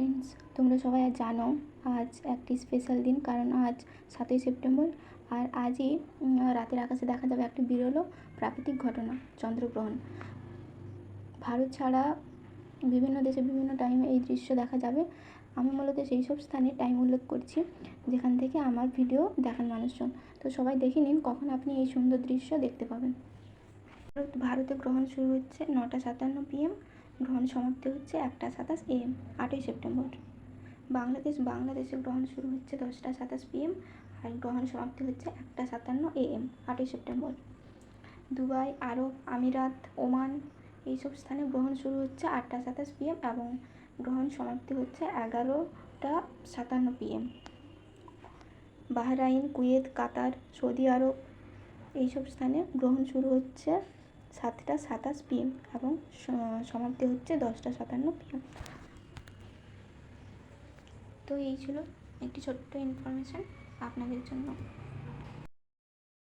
Friends তোমরা সবাই জানো, আজ একটি স্পেশাল দিন, কারণ আজ সাতই সেপ্টেম্বর, আর আজই রাতের আকাশে দেখা যাবে একটি বিরল প্রাকৃতিক ঘটনা, চন্দ্রগ্রহণ। ভারত ছাড়া বিভিন্ন দেশে বিভিন্ন টাইমে এই দৃশ্য দেখা যাবে। আমি মূলত সেই সব স্থানে টাইম উল্লেখ করছি, যেখান থেকে আমার ভিডিও দেখান মানুষজন। তো সবাই দেখে নিন, কখন আপনি এই সুন্দর দৃশ্য দেখতে পাবেন। ভারতে গ্রহণ শুরু হচ্ছে নটা সাতান্ন পিএম গ্রহণ সমাপ্তি হচ্ছে একটা সাতাশ এম আটই সেপ্টেম্বর। বাংলাদেশ, বাংলাদেশে গ্রহণ শুরু হচ্ছে দশটা সাতাশ পিএম আর গ্রহণ সমাপ্তি হচ্ছে একটা সাতান্ন এএম আটই সেপ্টেম্বর। দুবাই, আরব আমিরাত, ওমান এইসব স্থানে গ্রহণ শুরু হচ্ছে আটটা সাতাশ পিএম এবং গ্রহণ সমাপ্তি হচ্ছে এগারোটা সাতান্ন PM Bahrain, Kuwait, Qatar, Saudi Arab এইসব স্থানে গ্রহণ শুরু হচ্ছে সাতটা সাতাশ পিএম এবং সমাপ্তি হচ্ছে দশটা সাতান্ন পিএম। তো এই ছিল একটি ছোট্ট ইনফরমেশান আপনাদের জন্য।